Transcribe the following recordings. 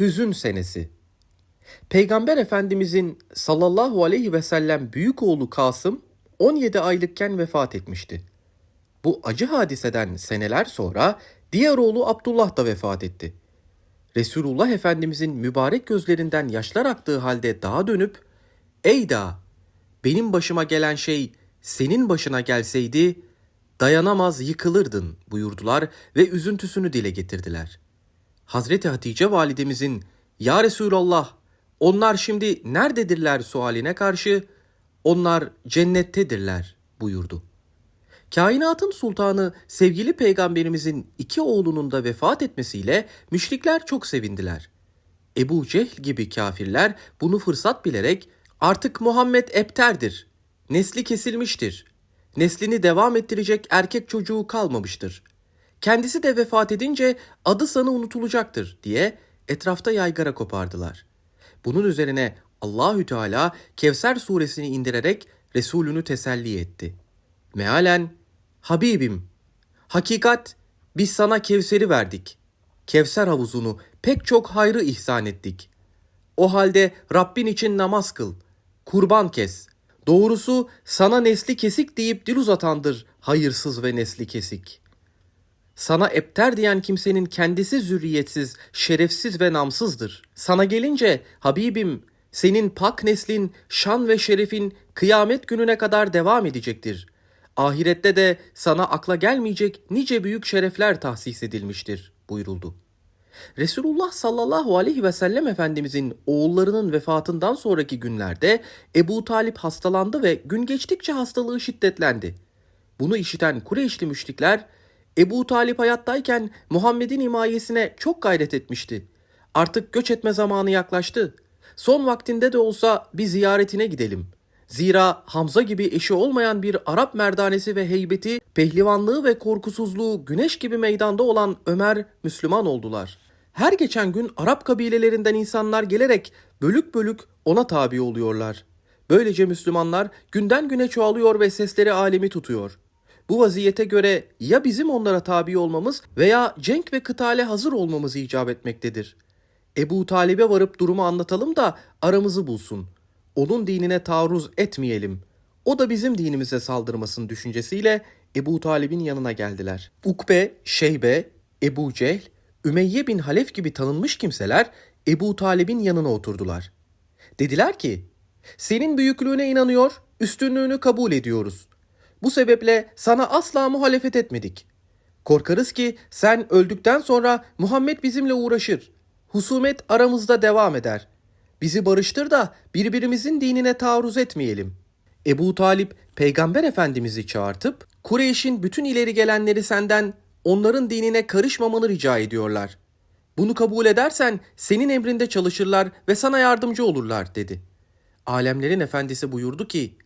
Hüzün senesi. Peygamber Efendimizin sallallahu aleyhi ve sellem büyük oğlu Kasım 17 aylıkken vefat etmişti. Bu acı hadiseden seneler sonra diğer oğlu Abdullah da vefat etti. Resulullah Efendimizin mübarek gözlerinden yaşlar aktığı halde dağa dönüp "Ey dağ, benim başıma gelen şey senin başına gelseydi dayanamaz yıkılırdın." buyurdular ve üzüntüsünü dile getirdiler. Hazreti Hatice validemizin "Ya Resulallah, onlar şimdi nerededirler?" sualine karşı "Onlar cennettedirler." buyurdu. Kainatın sultanı sevgili peygamberimizin iki oğlunun da vefat etmesiyle müşrikler çok sevindiler. Ebu Cehl gibi kafirler bunu fırsat bilerek artık Muhammed epterdir, nesli kesilmiştir, neslini devam ettirecek erkek çocuğu kalmamıştır. Kendisi de vefat edince adı sanı unutulacaktır diye etrafta yaygara kopardılar. Bunun üzerine Allahü Teala Kevser suresini indirerek Resulünü teselli etti. Mealen Habibim hakikat biz sana Kevser'i verdik. Kevser havuzunu pek çok hayrı ihsan ettik. O halde Rabbin için namaz kıl, kurban kes. Doğrusu sana nesli kesik deyip dil uzatandır hayırsız ve nesli kesik. Sana epter diyen kimsenin kendisi zürriyetsiz, şerefsiz ve namsızdır. Sana gelince Habibim senin pak neslin, şan ve şerefin kıyamet gününe kadar devam edecektir. Ahirette de sana akla gelmeyecek nice büyük şerefler tahsis edilmiştir buyuruldu. Resulullah sallallahu aleyhi ve sellem Efendimizin oğullarının vefatından sonraki günlerde Ebu Talip hastalandı ve gün geçtikçe hastalığı şiddetlendi. Bunu işiten Kureyşli müşrikler Ebu Talip hayattayken Muhammed'in himayesine çok gayret etmişti. Artık göç etme zamanı yaklaştı. Son vaktinde de olsa bir ziyaretine gidelim. Zira Hamza gibi eşi olmayan bir Arap merdanesi ve heybeti, pehlivanlığı ve korkusuzluğu güneş gibi meydanda olan Ömer Müslüman oldular. Her geçen gün Arap kabilelerinden insanlar gelerek bölük bölük ona tabi oluyorlar. Böylece Müslümanlar günden güne çoğalıyor ve sesleri alemi tutuyor. Bu vaziyete göre ya bizim onlara tabi olmamız veya cenk ve kıtale hazır olmamız icap etmektedir. Ebu Talib'e varıp durumu anlatalım da aramızı bulsun. Onun dinine taarruz etmeyelim. O da bizim dinimize saldırmasın düşüncesiyle Ebu Talib'in yanına geldiler. Ukbe, Şeybe, Ebu Cehl, Ümeyye bin Halef gibi tanınmış kimseler Ebu Talib'in yanına oturdular. Dediler ki, senin büyüklüğüne inanıyor, üstünlüğünü kabul ediyoruz. Bu sebeple sana asla muhalefet etmedik. Korkarız ki sen öldükten sonra Muhammed bizimle uğraşır. Husumet aramızda devam eder. Bizi barıştır da birbirimizin dinine taarruz etmeyelim. Ebu Talip peygamber efendimizi çağırtıp Kureyş'in bütün ileri gelenleri senden onların dinine karışmamanı rica ediyorlar. Bunu kabul edersen senin emrinde çalışırlar ve sana yardımcı olurlar dedi. Alemlerin efendisi buyurdu ki,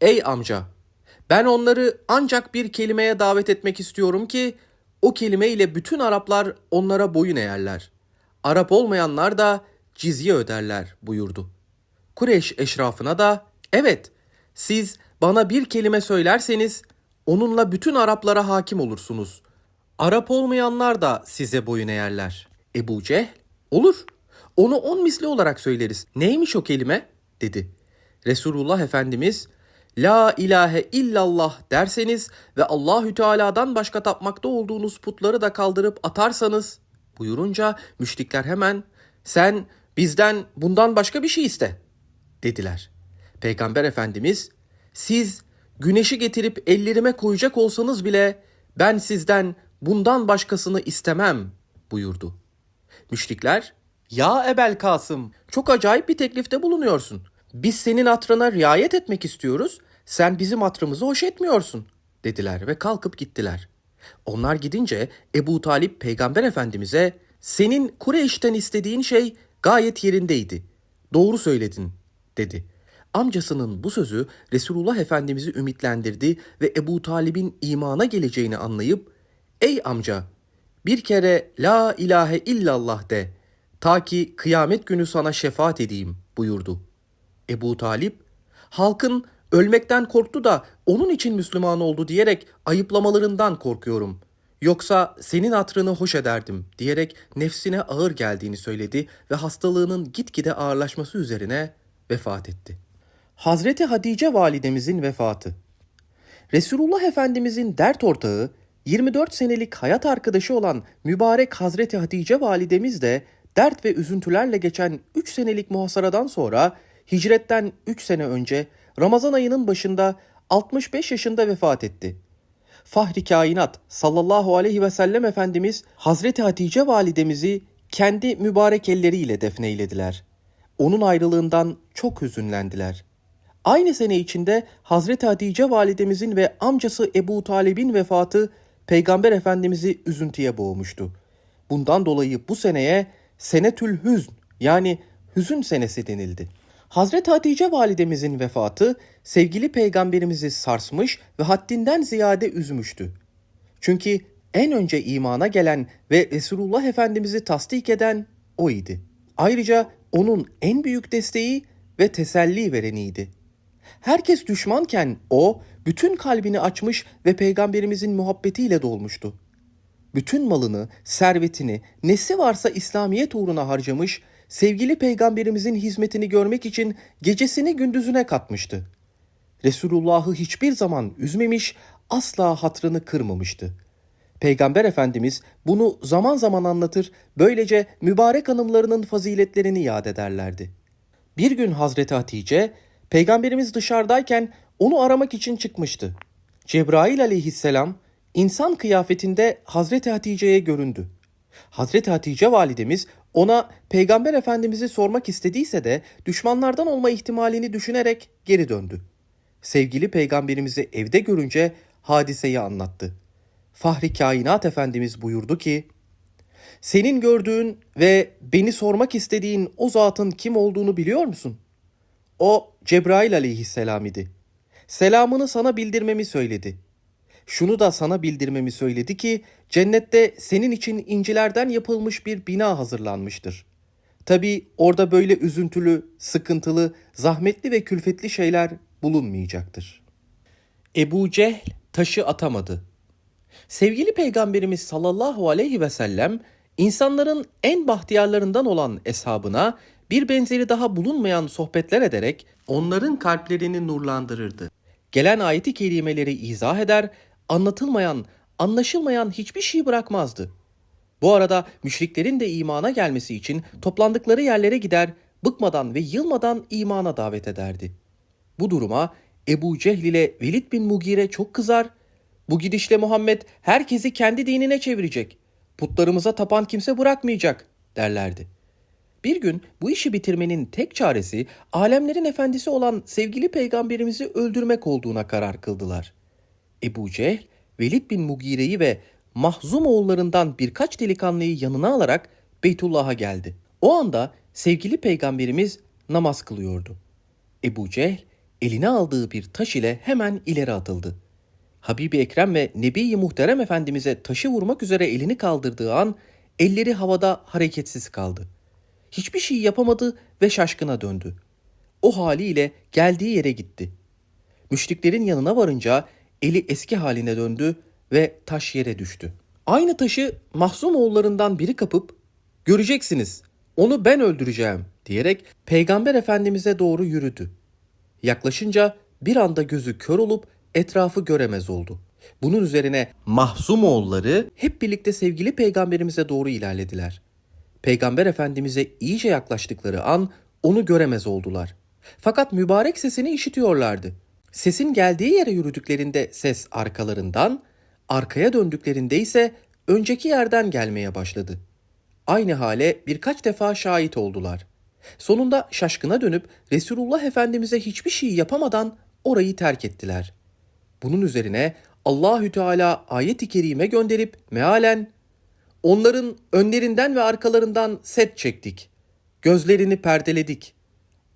Ey amca, ben onları ancak bir kelimeye davet etmek istiyorum ki o kelime ile bütün Araplar onlara boyun eğerler. Arap olmayanlar da cizye öderler buyurdu. Kureyş eşrafına da evet siz bana bir kelime söylerseniz onunla bütün Araplara hakim olursunuz. Arap olmayanlar da size boyun eğerler. Ebu Cehl olur onu on misli olarak söyleriz. Neymiş o kelime dedi. Resulullah Efendimiz La ilahe illallah derseniz ve Allahü Teala'dan başka tapmakta olduğunuz putları da kaldırıp atarsanız buyurunca müşrikler hemen sen bizden bundan başka bir şey iste dediler. Peygamber Efendimiz siz güneşi getirip ellerime koyacak olsanız bile ben sizden bundan başkasını istemem buyurdu. Müşrikler ya Ebel Kasım çok acayip bir teklifte bulunuyorsun. Biz senin hatrına riayet etmek istiyoruz. Sen bizim hatrımızı hoş etmiyorsun dediler ve kalkıp gittiler. Onlar gidince Ebu Talip peygamber efendimize senin Kureyş'ten istediğin şey gayet yerindeydi. Doğru söyledin dedi. Amcasının bu sözü Resulullah Efendimiz'i ümitlendirdi ve Ebu Talib'in imana geleceğini anlayıp Ey amca bir kere la ilahe illallah de ta ki kıyamet günü sana şefaat edeyim buyurdu. Ebu Talip halkın ölmekten korktu da onun için Müslüman oldu diyerek ayıplamalarından korkuyorum. Yoksa senin hatrını hoş ederdim diyerek nefsine ağır geldiğini söyledi ve hastalığının gitgide ağırlaşması üzerine vefat etti. Hazreti Hatice validemizin vefatı. Resulullah Efendimizin dert ortağı, 24 senelik hayat arkadaşı olan mübarek Hazreti Hatice validemiz de dert ve üzüntülerle geçen 3 senelik muhasaradan sonra hicretten 3 sene önce Ramazan ayının başında 65 yaşında vefat etti. Fahri kainat sallallahu aleyhi ve sellem Efendimiz Hazreti Hatice validemizi kendi mübarek elleriyle defneylediler. Onun ayrılığından çok hüzünlendiler. Aynı sene içinde Hazreti Hatice validemizin ve amcası Ebu Talib'in vefatı Peygamber Efendimiz'i üzüntüye boğmuştu. Bundan dolayı bu seneye Senetül Hüzn yani hüzün senesi denildi. Hazreti Hatice validemizin vefatı sevgili peygamberimizi sarsmış ve haddinden ziyade üzmüştü. Çünkü en önce imana gelen ve Resulullah Efendimiz'i tasdik eden o idi. Ayrıca onun en büyük desteği ve teselli vereniydi. Herkes düşmanken o bütün kalbini açmış ve peygamberimizin muhabbetiyle dolmuştu. Bütün malını, servetini, nesi varsa İslamiyet uğruna harcamış, sevgili peygamberimizin hizmetini görmek için gecesini gündüzüne katmıştı. Resulullah'ı hiçbir zaman üzmemiş, asla hatrını kırmamıştı. Peygamber Efendimiz bunu zaman zaman anlatır, böylece mübarek hanımlarının faziletlerini yad ederlerdi. Bir gün Hazreti Hatice, Peygamberimiz dışarıdayken onu aramak için çıkmıştı. Cebrail aleyhisselam insan kıyafetinde Hazreti Hatice'ye göründü. Hazreti Hatice validemiz ona Peygamber Efendimiz'i sormak istediyse de düşmanlardan olma ihtimalini düşünerek geri döndü. Sevgili peygamberimizi evde görünce hadiseyi anlattı. Fahri Kainat Efendimiz buyurdu ki, senin gördüğün ve beni sormak istediğin o zatın kim olduğunu biliyor musun? O Cebrail aleyhisselam idi. Selamını sana bildirmemi söyledi. Şunu da sana bildirmemi söyledi ki cennette senin için incilerden yapılmış bir bina hazırlanmıştır. Tabi orada böyle üzüntülü, sıkıntılı, zahmetli ve külfetli şeyler bulunmayacaktır. Ebu Cehl taşı atamadı. Sevgili Peygamberimiz sallallahu aleyhi ve sellem insanların en bahtiyarlarından olan eshabına bir benzeri daha bulunmayan sohbetler ederek onların kalplerini nurlandırırdı. Gelen ayeti kelimeleri izah eder, anlatılmayan, anlaşılmayan hiçbir şey bırakmazdı. Bu arada müşriklerin de imana gelmesi için toplandıkları yerlere gider, bıkmadan ve yılmadan imana davet ederdi. Bu duruma Ebu Cehl ile Velid bin Mugire çok kızar, bu gidişle Muhammed herkesi kendi dinine çevirecek, putlarımıza tapan kimse bırakmayacak derlerdi. Bir gün bu işi bitirmenin tek çaresi alemlerin efendisi olan sevgili peygamberimizi öldürmek olduğuna karar kıldılar. Ebu Cehl, Velid bin Mugire'yi ve Mahzum oğullarından birkaç delikanlıyı yanına alarak Beytullah'a geldi. O anda sevgili peygamberimiz namaz kılıyordu. Ebu Cehl eline aldığı bir taş ile hemen ileri atıldı. Habibi Ekrem ve Nebi-i Muhterem Efendimiz'e taşı vurmak üzere elini kaldırdığı an elleri havada hareketsiz kaldı. Hiçbir şey yapamadı ve şaşkına döndü. O haliyle geldiği yere gitti. Müşriklerin yanına varınca eli eski haline döndü ve taş yere düştü. Aynı taşı Mahzum oğullarından biri kapıp göreceksiniz onu ben öldüreceğim diyerek Peygamber Efendimiz'e doğru yürüdü. Yaklaşınca bir anda gözü kör olup etrafı göremez oldu. Bunun üzerine Mahzum oğulları hep birlikte sevgili peygamberimize doğru ilerlediler. Peygamber Efendimiz'e iyice yaklaştıkları an onu göremez oldular. Fakat mübarek sesini işitiyorlardı. Sesin geldiği yere yürüdüklerinde ses arkalarından, arkaya döndüklerinde ise önceki yerden gelmeye başladı. Aynı hale birkaç defa şahit oldular. Sonunda şaşkına dönüp Resulullah Efendimiz'e hiçbir şey yapamadan orayı terk ettiler. Bunun üzerine Allahü Teala ayet-i kerime gönderip mealen onların önlerinden ve arkalarından set çektik. Gözlerini perdeledik.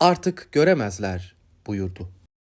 Artık göremezler buyurdu.